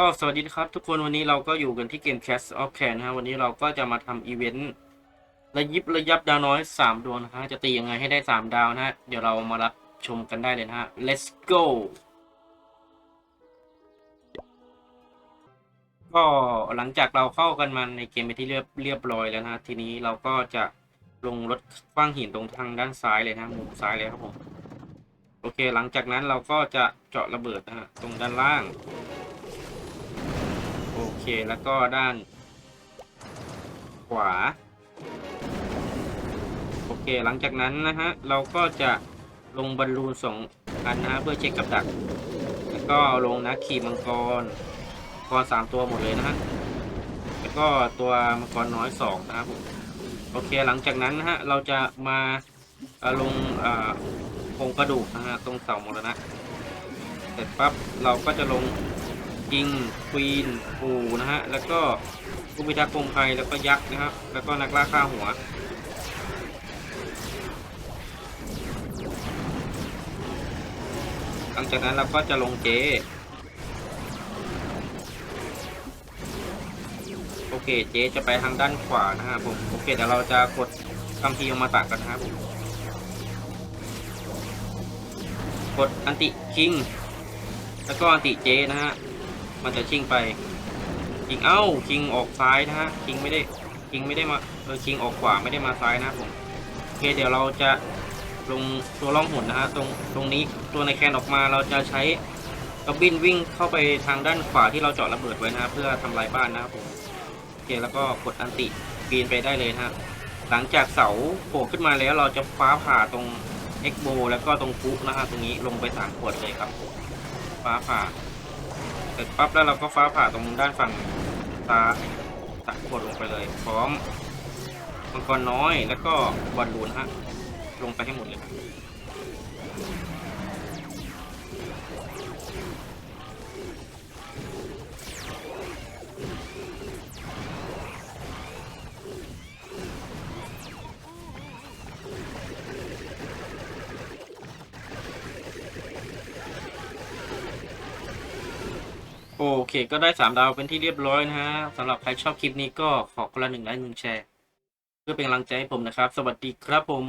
ก็สวัสดีครับทุกคนวันนี้เราก็อยู่กันที่เกม Cast of Can นะฮะวันนี้เราก็จะมาทำอีเวนต์ระยิบระยับดาวน้อย 3 ดวงนะฮะจะตียังไงให้ได้ 3 ดาวนะฮะเดี๋ยวเรามารับชมกันได้เลยนะฮะ let's go ก็หลังจากเราเข้ากันมาในเกมไปที่เรียบเรียบร้อยแล้วนะฮะทีนี้เราก็จะลงรถคว้างหินตรงทางด้านซ้ายเลยนะมุมซ้ายเลยครับผมโอเค หลังจากนั้นเราก็จะเจาะระเบิดนะฮะตรงด้านล่าง โอเคแล้วก็ด้าน ขวา โอเคหลังจากนั้นนะฮะ เราก็จะลงบอลลูนสองอันนะฮะเพื่อเช็คกับดัก แล้วก็ลงนักขี่มังกรมังกรสามตัวหมดเลยนะฮะแล้วก็ตัวมังกรน้อยสองนะครับผมโอเคหลังจากนั้นนะฮะเราจะมาลงโครงกระดูกนะฮะตรงเสามรณะเสร็จปั๊บเราก็จะลง คิงควีนปูนะฮะ แล้วก็ผู้พิทักษ์กรงภัยแล้วก็ยักษ์นะครับ แล้วก็นักล่าฆ่าหัว หลังจากนั้นเราก็จะลงเจ โอเค เจจะไปทางด้านขวานะครับผม โอเค เดี๋ยวเราจะกดคำพีออกมาตักกันนะครับผมกดอันติคิง แล้วก็อันติเจนะฮะ มันจะชิงไปคิงเอ้าคิงออกซ้ายนะฮะคิงไม่ได้คิงไม่ได้มาเออคิงออกขวาไม่ได้มาซ้ายนะผมโอเคเดี๋ยวเราจะลงตัวล่องหุ่นนะฮะตรงตรงนี้ตัวในแคนออกมาเราจะใช้กระบินวิ่งเข้าไปทางด้านขวาที่เราเจาะระเบิดไว้นะเพื่อทำลายบ้านนะครับผมโอเคแล้วก็กดอันติปีนไปได้เลยนะฮะหลังจากเสาโผล่ขึ้นมาแล้วเราจะฟ้าผ่าตรงเอ็กโบแล้วก็ตรงฟุนะฮะตรงนี้ลงไปสามขวดเลยครับ ฟ้าผ่า เสร็จปั๊บแล้วเราก็ฟ้าผ่าตรงด้านฝั่งตาตัดกดลงไปเลย พร้อมมังกรน้อยแล้วก็บอลลูนฮะ ลงไปให้หมดเลย โอเค ก็ได้สามดาวเป็นที่เรียบร้อยนะฮะสำหรับใครชอบคลิปนี้ก็ขอคนละหนึ่งไลค์หนึ่งแชร์ เพื่อเป็นกำลังใจให้ผมนะครับ สวัสดีครับผม